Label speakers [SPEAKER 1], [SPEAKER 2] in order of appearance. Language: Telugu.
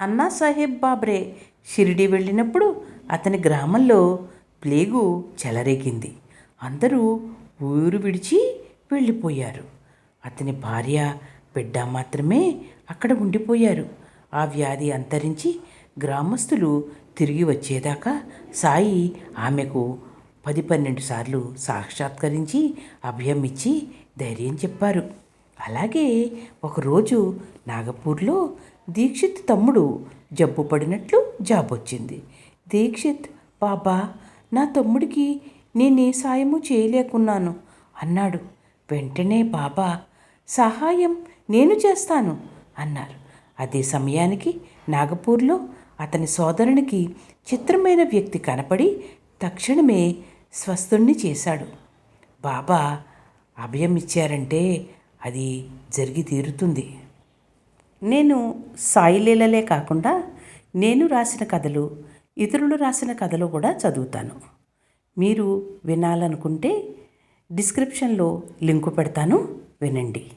[SPEAKER 1] అన్నా సాహెబ్ బాబ్రే షిరిడి వెళ్ళినప్పుడు అతని గ్రామంలో ప్లేగు చెలరేగింది. అందరూ ఊరు విడిచి వెళ్ళిపోయారు. అతని భార్య బిడ్డ మాత్రమే అక్కడ ఉండిపోయారు. ఆ వ్యాధి అంతరించి గ్రామస్తులు తిరిగి వచ్చేదాకా సాయి ఆమెకు పది పన్నెండు సార్లు సాక్షాత్కరించి అభయం ఇచ్చి ధైర్యం చెప్పారు. అలాగే ఒకరోజు నాగపూర్లో దీక్షిత్ తమ్ముడు జబ్బు పడినట్లు జాబ్ వచ్చింది దీక్షిత్ బాబా నా తమ్ముడికి నేనే సాయము చేయలేకున్నాను అన్నాడు. వెంటనే బాబా సహాయం నేను చేస్తాను అన్నారు. అదే సమయానికి నాగపూర్లో అతని సోదరునికి చిత్రమైన వ్యక్తి కనపడి తక్షణమే స్వస్థుణ్ణి చేశాడు. బాబా అభయం ఇచ్చారంటే అది జరిగి తీరుతుంది. నేను సాయిలీలలే కాకుండా నేను రాసిన కథలు ఇతరులు రాసిన కథలు కూడా చదువుతాను. మీరు వినాలనుకుంటే డిస్క్రిప్షన్లో లింకు పెడతాను. వినండి.